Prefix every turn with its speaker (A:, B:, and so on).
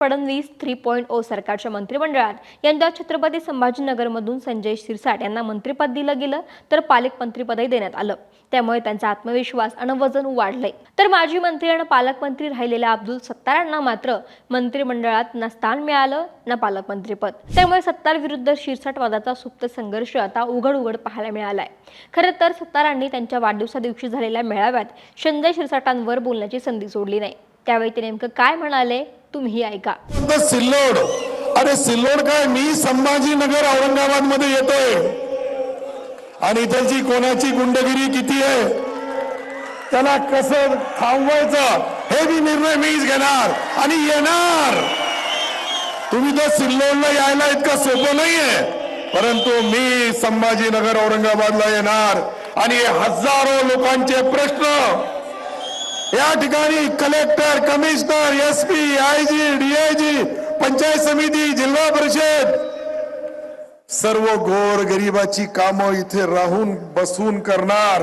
A: Fadnavis three point O सरकारच्या मंत्रिमंडळात यंदा छत्रपती संभाजीनगरमधून संजय शिरसाट यांना मंत्रिपद दिलं गेलं तर पालकमंत्रीपदही देण्यात आलं. त्यामुळे त्यांचा आत्मविश्वास आणि वजन वाढलंय. तर माजी मंत्री आणि पालकमंत्री राहिलेल्या अब्दुल सत्तारांना मात्र मंत्रिमंडळात ना स्थान मिळालं ना पालकमंत्रीपद. त्यामुळे सत्तार विरुद्ध शिरसाट वादाचा सुप्त संघर्ष आता उघड उघड पाहायला मिळालाय. खरं तर सत्तारांनी त्यांच्या वाढदिवसा दिवशी झालेल्या मेळाव्यात संजय शिरसाटांवर बोलण्याची संधी सोडली नाही. त्यावेळी ते नेमकं काय म्हणाले? तुम्ही ऐका.
B: सिल्लोड. अरे सिल्लोड काय? मी संभाजीनगर औरंगाबादमध्ये येतोय. आणि त्याची कोणाची गुंडगिरी किती आहे? त्याला कसं थांबवायचं? हे बी निर्णय मीच घेणार आणि येणार. तुम्ही तर सिल्लोडला यायला इतकं सोपं नाहीये. परंतु मी संभाजीनगर औरंगाबादला येणार. आणि हजारो लोकांचे प्रश्न या ठिकाणी collector commissioner S P I G DIG panchayat समिती जिल्हा परिषद सर्व गोर गरिबाची कामं इथे राहून बसून करणार.